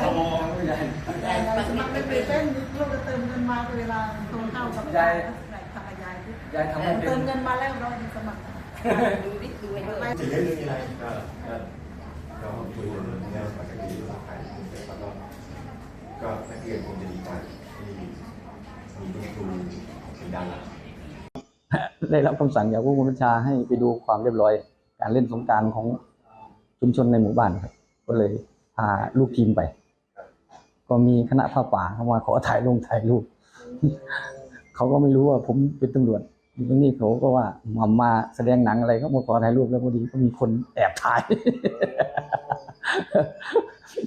อ๋อไม่ได้ยายสมัครไม่เป็นเส้นลูกก็เติมเงินมาเวลาโทรเข้ากับยายทำยายยายทำไม่เป็เติมเงินมาแล้วเราสมัครดูดิดูไอ้ด้วยจะเล่นเรื่องอะไรก็ก็ก็คุยเรื่องนี้ปกติภาษาไทยแล้วก็ก็นักเรียนคงจะดีใจที่มีคุณครูเป็นดาราได้รับคำสั่งจากผู้บัญชาให้ไปดูความเรียบร้อย การเล่นสงการของชุมชนในหมู่บ้านครับ ก็เลยพาลูกทีมไป ก็มีคณะผ้าป่าเข้ามาขอถ่ายลงถ่ายรูปเขาก็ไม่รู้ว่าผมเป็นตำรวจอยู่ตรงนี้เขาก็ว่ามามาแสดงหนังอะไรก็มาขอถ่ายรูปแล้วพอดีก็มีคนแอบถ่าย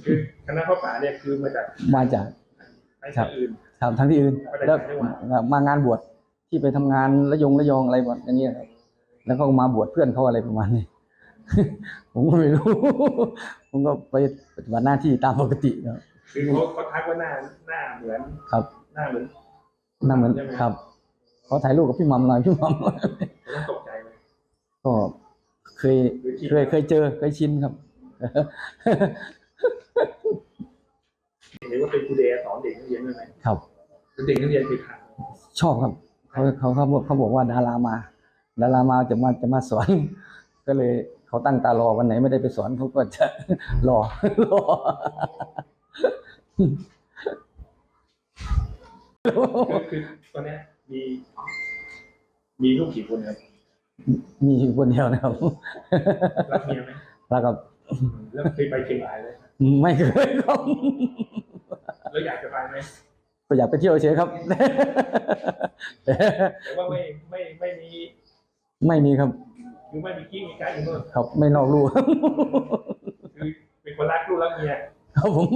คือคณะพระป่าเนี่ยคือมาจากมาจากไอ้ที่อื่นทำทั้งที่อื่นไม่ได้แล้วไม่ได้มางานบวชที่ไปทำงานระยงระยองอะไรแบบอย่างเงี้ยครับแล้วก็มาบวชเพื่อนเขาอะไรประมาณนี้ผมก็ไม่รู้ ผมก็ไปปฏิบัติหน้าที่ตามปกติครับ คือเขาเขาทักว่าหน้าหน้าเหมือนครับ หน้าเหมือนนั่นเหมือนใช่ไหมครับเขาถ่ายรูปกับพี่หมัมหน่อยพี่หมัมผมต้องตกใจเลยก็เคยเคยเคยเจอเคยชินครับเห็นว่าเป็นครูเดย์สอนเด็กนักเรียนด้วยไหมครับคือเด็กนักเรียนคือขาดชอบครับเขาเขาเขาบอกเขาบอกว่าดารามา ดารามาจะมาจะมาสอน ก็เลยเขาตั้งตารอวันไหนไม่ได้ไปสอนเขาก็จะรอรอ คือคือตอนเนี้ยมีมีลูกกี่คนครับมีอยู่คนเดียวนะครับ รักเมียไหมแล้วก็แล้วเคยไปเชียงรายเลย ไม่เคยครับแล้วอยากจะไปไหมก็อยากไปเที่ยวเฉยครับ แต่ว่าไม่ไม่ไม่มีไม่มีครับ คือไม่มีกี้มีการอยู่นู่นครับ ไม่นอกลู่คือเป็นคนรักลูกรักเมียครับผม